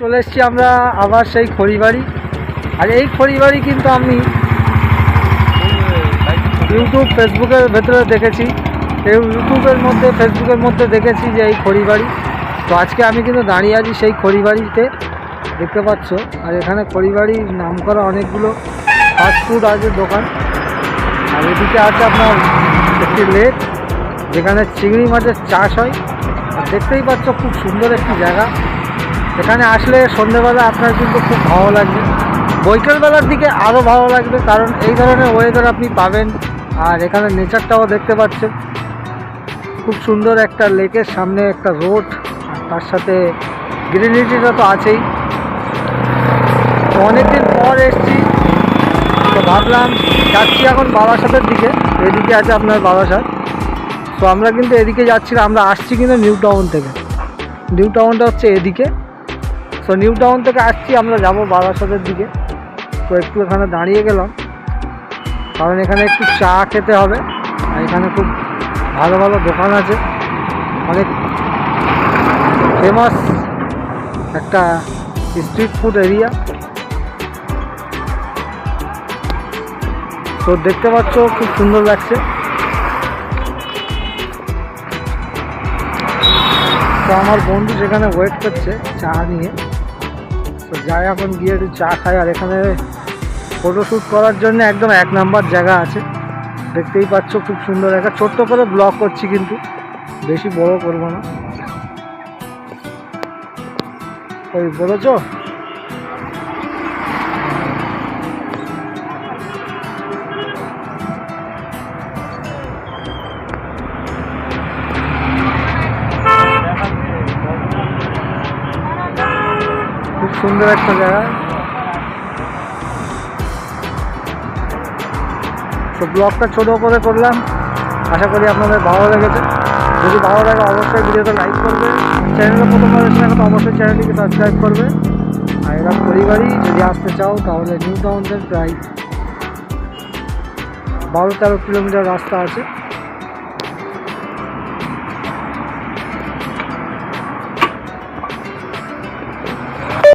চলে এসেছি আমরা আবার সেই খড়িবাড়ি। আর এই খড়িবাড়ি কিন্তু আমি ইউটিউব ফেসবুকের ভেতরে দেখেছি। এই ইউটিউবের মধ্যে ফেসবুকের মধ্যে দেখেছি যে এই খড়িবাড়ি। তো আজকে আমি কিন্তু দাঁড়িয়ে আছি সেই খড়িবাড়িতে, দেখতে পাচ্ছ। আর এখানে খড়িবাড়ির নাম করা অনেকগুলো ফাস্টফুড আছে দোকান। আর এদিকে আছে আপনার একটি লেক যেখানে চিংড়ি মাছের চাষ হয়। আর দেখতেই পাচ্ছ, খুব সুন্দর একটি জায়গা। এখানে আসলে সন্ধেবেলা আপনার কিন্তু খুব ভালো লাগবে। বৈকালবেলার দিকে আরও ভালো লাগবে, কারণ এই ধরনের ওয়েদার আপনি পাবেন। আর এখানে নেচারটাও দেখতে পাচ্ছেন। খুব সুন্দর একটা লেকের সামনে একটা রোড তার সাথে গ্রিনিটিটা তো আছেই। অনেকদিন পর এসছি, তো ভাবলাম যাচ্ছি এখন বারাসাতের দিকে, এদিকে আছে আপনার বারাসাত। তো আমরা কিন্তু এদিকে যাচ্ছি আমরা আসছি কিন্তু নিউ টাউন থেকে। নিউ টাউনটা হচ্ছে এদিকে। তো নিউ টাউন থেকে আসছি, আমরা যাব বারাসাতের দিকে। তো একটু এখানে দাঁড়িয়ে গেলাম। কারণ এখানে একটু চা খেতে হবে। আর এখানে খুব ভালো ভালো দোকান আছে। অনেক ফেমাস একটা স্ট্রিট ফুড এরিয়া তো দেখতে পাচ্ছ, খুব সুন্দর লাগছে। তো আমার বন্ধু সেখানে ওয়েট করছে চা নিয়ে তো যাই এখন গিয়ে একটু চা খাই, আর এখানে ফটোশ্যুট করার জন্য একদম এক নাম্বার জায়গা আছে। দেখতেই পাচ্ছ খুব সুন্দর একটা ছোট্ট করে ব্লগ করছি কিন্তু, বেশি বড় করব না। ওই বলেছ? সুন্দর একটা জায়গা। তো ব্লগটা ছোটো করে করলাম। আশা করি আপনাদের ভালো লেগেছে। যদি ভালো লাগে অবশ্যই ভিডিওতে লাইক করবে। চ্যানেলে প্রথমবার এসে থাকো তো অবশ্যই চ্যানেলটিকে সাবস্ক্রাইব করবে। আর এরা পরিবারই যদি আসতে চাও, তাহলে নিউ টাউন প্রায় বারো তেরো কিলোমিটার রাস্তা আছে।